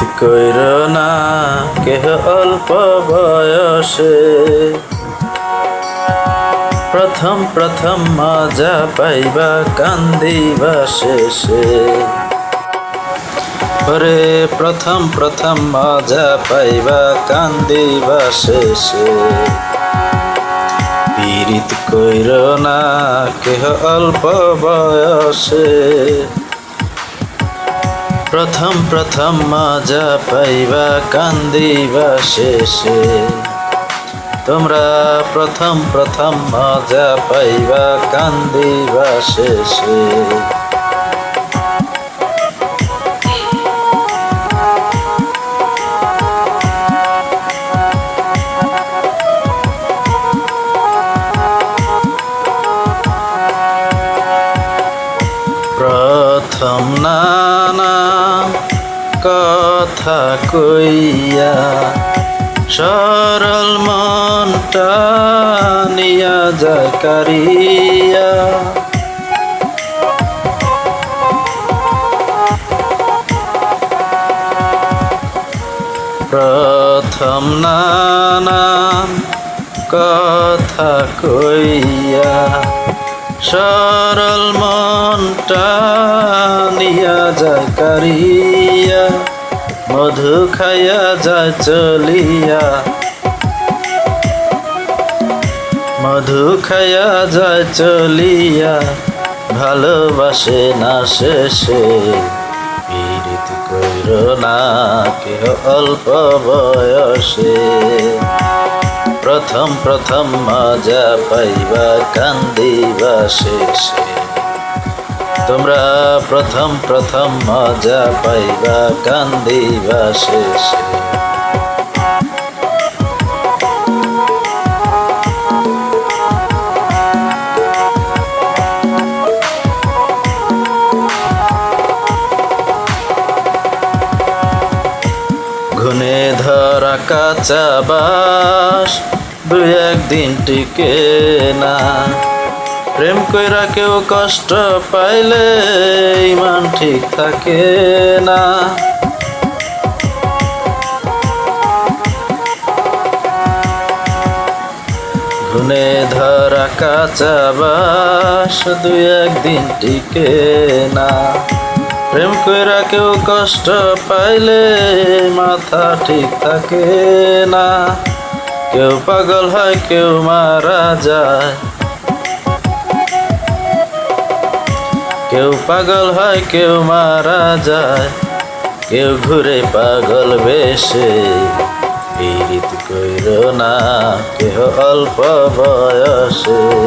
পীড়িত কইর না, কেহ অল্প বয়সে। প্রথম প্রথম মজা পাইবা কান্দিবা শেষে। ওরে, প্রথম প্রথম মজা পাইবা কান্দিবা শেষে। পীড়িত কইর না, কেহ অল্প বয়সে। প্রথম প্রথম মজা পাইবা, কান্দিবা শেষে। তোমরা প্রথম প্রথম মজা পাইবা, কান্দিবা শেষে। প্রথম নানা কথা কইয়া সরল মনটা নিয়া যায় কারিয়া। প্রথম নানান কথা কইয়া সরল মনটা নিয়া যায় কারিয়া। মধু খাইয়া যায় চলিয়া। মধু খাইয়া যায় চলিয়া, ভালোবাসে না শেষে। পীড়িত কইর না কেহ অল্প বয়সে। প্রথম প্রথম মজা পাইবা, কান্দিবা শেষে। তোমরা প্রথম প্রথম মজা পাইবা, কান্দিবা শেষে। ঘুনে ধরা কাঁচা বাস দুই একদিন টিকে না। প্রেম কইরা কেউ কষ্ট পাইলে ইমান ঠিক থাকে না। ঘুনে ধরা কাঁচা বাস দুই একদিন টিকে না। প্রেম কইরা কেউ কষ্ট পাইলে মাথা ঠিক থাকে না। কেউ পাগল হয়, কেউ মারা যায় কেউ পাগল হয়, কেউ মারা যায়। কেউ ঘুরে পাগল বেশে, পীড়িত কইর না, কেহ অল্প বয়সে।